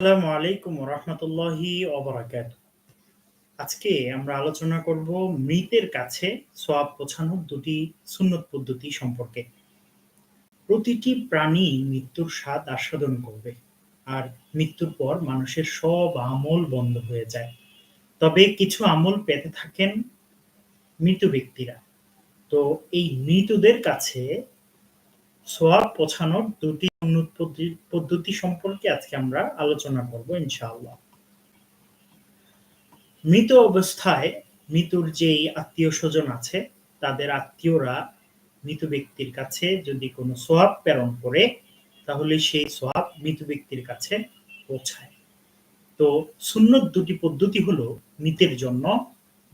আসসালামু আলাইকুম রহমতুল্লাহি অবরাকাত আজকে আমরা আলোচনা করব মৃতের কাছে সোয়াব দুটি সুন্নত পদ্ধতি সম্পর্কে। প্রতিটি প্রাণী মৃত্যুর স্বাদ আস্বাদন করবে আর মৃত্যুর পর মানুষের সব আমল বন্ধ হয়ে যায়। তবে কিছু আমল পেতে থাকেন মৃত ব্যক্তিরা। তো এই মৃতদের কাছে সোয়াব পৌঁছানোর দুটি উন্নত পদ্ধতি সম্পর্কে আজকে আমরা আলোচনা করব, ইনশাআল্লাহ। মৃত অবস্থায় মৃত্যুর যেই আত্মীয় স্বজন আছে, তাদের আত্মীয়রা মৃত ব্যক্তির কাছে যদি কোনো সোয়াব প্রেরণ করে, তাহলে সেই সোয়াব মৃত ব্যক্তির কাছে পৌঁছায়। তো সুন্নত দুটি পদ্ধতি হলো মৃতের জন্য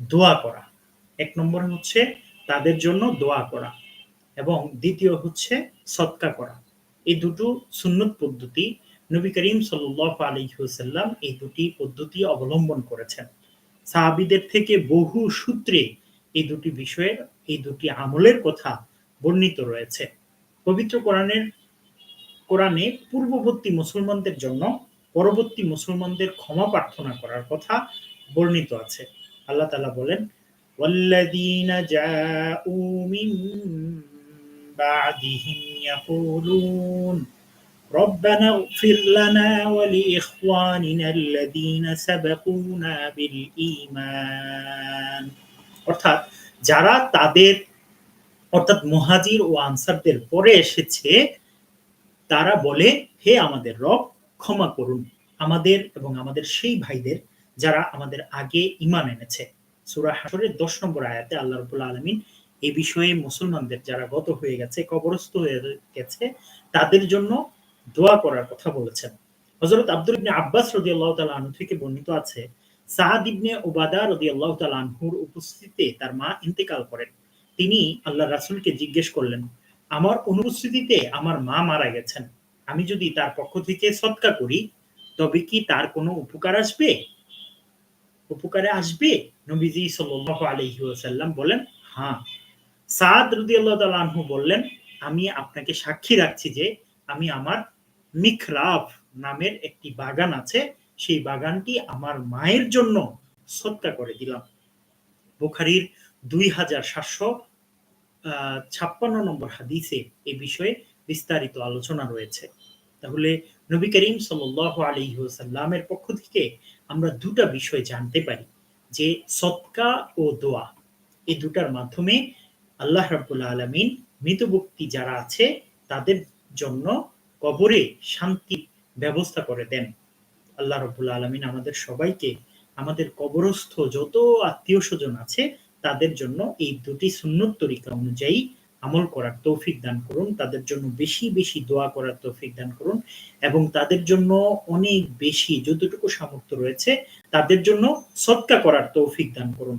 দোয়া করা। এক নম্বর হচ্ছে তাদের জন্য দোয়া করা। এবং দ্বিতীয় হচ্ছে সৎকা করা এই দুটো সুন্নত পদ্ধতি নবী করিম সাল্লাহ আলহিহসাল্লাম এই দুটি পদ্ধতি অবলম্বন করেছেন সাহাবিদের থেকে বহু সূত্রে এই দুটি বিষয়ের এই দুটি আমলের কথা বর্ণিত রয়েছে পবিত্র কোরআনের কোরআনে পূর্ববর্তী মুসলমানদের জন্য পরবর্তী মুসলমানদের ক্ষমা প্রার্থনা করার কথা বর্ণিত আছে আল্লাহ তালা বলেন والذين جاءوا من بعدهم يقولون ربنا اغفر لنا ولإخواننا الذين سبقونا بالإيمان অর্থাৎ যারা তাদের অর্থাৎ মুহাজির ও আনসারদের পরে এসেছে তারা বলে হে আমাদের রব ক্ষমা করুন আমাদের এবং আমাদের সেই ভাইদের যারা আমাদের আগে ইমান এনেছে সুরা হাসরের দশ নম্বর আয়াতে আল্লাহ রবুল্লা আলমিন এই বিষয়ে মুসলমানদের যারা গত হয়ে গেছে, কবরস্থ হয়ে গেছে, তাদের জন্য দোয়া করার কথা বলেছেন। হজরত আব্দুল ইবনে আব্বাস রদি আল্লাহ তালা থেকে বর্ণিত আছে সাহাদ ইবনে ওবাদা রদি আল্লাহ তালা আনহুর উপস্থিতিতে তার মা ইন্তেকাল করেন। তিনি আল্লাহ রাসুলকে জিজ্ঞেস করলেন, আমার অনুপস্থিতিতে আমার মা মারা গেছেন, আমি যদি তার পক্ষ থেকে সৎকা করি, তবে কি তার কোনো উপকার আসবে? উপকারে আসবে? নবীজি সাল্লাহ আলহি বলেন হ্যাঁ। সাদ রুদি আল্লাহ আনহু বললেন, আমি আপনাকে সাক্ষী রাখছি যে আমি আমার মিখরাফ নামের একটি বাগান আছে। সেই বাগানটি আমার মায়ের জন্য সৎকা করে দিলাম। বুখারির দুই হাজার সাতশো ছাপ্পান্ন নম্বর হাদিসে এ বিষয়ে বিস্তারিত আলোচনা রয়েছে। তাহলে নবী করিম সাল আলী সাল্লামের পক্ষ থেকে আমরা দুটা বিষয় জানতে পারি, যে সৎকা ও দোয়া। এই দুটার মাধ্যমে আল্লাহ রাবুল্লাহ আলমিন মৃতবক্তি যারা আছে, তাদের জন্য কবরে শান্তি ব্যবস্থা করে দেন। আল্লাহ রবুল্লা আলমিন আমাদের সবাইকে, আমাদের কবরস্থ যত আত্মীয় স্বজন আছে, তাদের জন্য এই দুটি সুন্নত তরিকা অনুযায়ী আমল করার তৌফিক দান করুন, তাদের জন্য বেশি বেশি দোয়া করার তৌফিক দান করুন এবং তাদের জন্য অনেক বেশি, যতটুকু সামর্থ্য রয়েছে, তাদের জন্য সৎকা করার তৌফিক দান করুন।